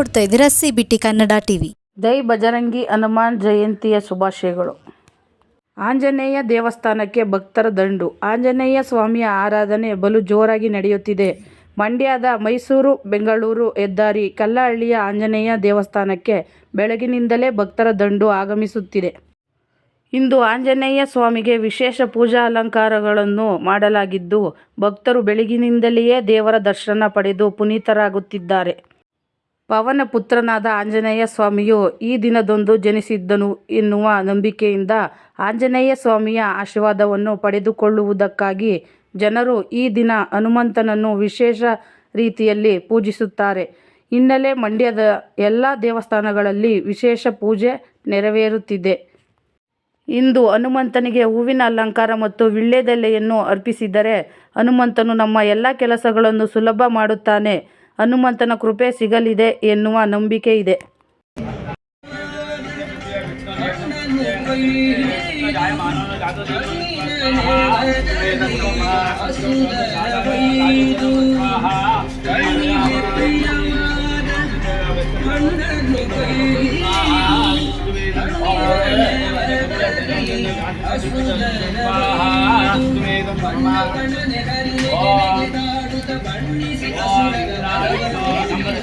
ನೋಡ್ತಾ ಇದ್ದೀರಾ C Kannada TV. ಜೈ ಬಜರಂಗಿ ಹನುಮಾನ್ ಜಯಂತಿಯ ಶುಭಾಶಯಗಳು. ಆಂಜನೇಯ ದೇವಸ್ಥಾನಕ್ಕೆ ಭಕ್ತರ ದಂಡು. ಆಂಜನೇಯ ಸ್ವಾಮಿಯ ಆರಾಧನೆ ಬಲು ಜೋರಾಗಿ ನಡೆಯುತ್ತಿದೆ. ಮಂಡ್ಯದ ಮೈಸೂರು, ಬೆಂಗಳೂರು ಹೆದ್ದಾರಿ ಕಲ್ಲಹಳ್ಳಿಯ ಆಂಜನೇಯ ದೇವಸ್ಥಾನಕ್ಕೆ ಬೆಳಗಿನಿಂದಲೇ ಭಕ್ತರ ದಂಡು ಆಗಮಿಸುತ್ತಿದೆ. ಇಂದು ಆಂಜನೇಯ ಸ್ವಾಮಿಗೆ ವಿಶೇಷ ಪೂಜಾ ಅಲಂಕಾರಗಳನ್ನು ಮಾಡಲಾಗಿದ್ದು, ಭಕ್ತರು ಬೆಳಗಿನಿಂದಲೆಯೇ ದೇವರ ದರ್ಶನ ಪಡೆದು ಪುನೀತರಾಗುತ್ತಿದ್ದಾರೆ. ಪವನ ಪುತ್ರನಾದ ಆಂಜನೇಯ ಸ್ವಾಮಿಯು ಈ ದಿನದಂದು ಜನಿಸಿದ್ದನು ಎನ್ನುವ ನಂಬಿಕೆಯಿಂದ ಆಂಜನೇಯ ಸ್ವಾಮಿಯ ಆಶೀರ್ವಾದವನ್ನು ಪಡೆದುಕೊಳ್ಳುವುದಕ್ಕಾಗಿ ಜನರು ಈ ದಿನ ಹನುಮಂತನನ್ನು ವಿಶೇಷ ರೀತಿಯಲ್ಲಿ ಪೂಜಿಸುತ್ತಾರೆ. ಹಿನ್ನೆಲೆ ಮಂಡ್ಯದ ಎಲ್ಲ ದೇವಸ್ಥಾನಗಳಲ್ಲಿ ವಿಶೇಷ ಪೂಜೆ ನೆರವೇರುತ್ತಿದೆ. ಇಂದು ಹನುಮಂತನಿಗೆ ಹೂವಿನ ಅಲಂಕಾರ ಮತ್ತು ವಿಳ್ಳೆದೆಲೆಯನ್ನು ಅರ್ಪಿಸಿದರೆ ಹನುಮಂತನು ನಮ್ಮ ಎಲ್ಲ ಕೆಲಸಗಳನ್ನು ಸುಲಭ ಮಾಡುತ್ತಾನೆ. ಹನುಮಂತನ ಕೃಪೆ ಸಿಗಲಿದೆ ಎನ್ನುವ ನಂಬಿಕೆ ಇದೆ. ಎಷ್ಟು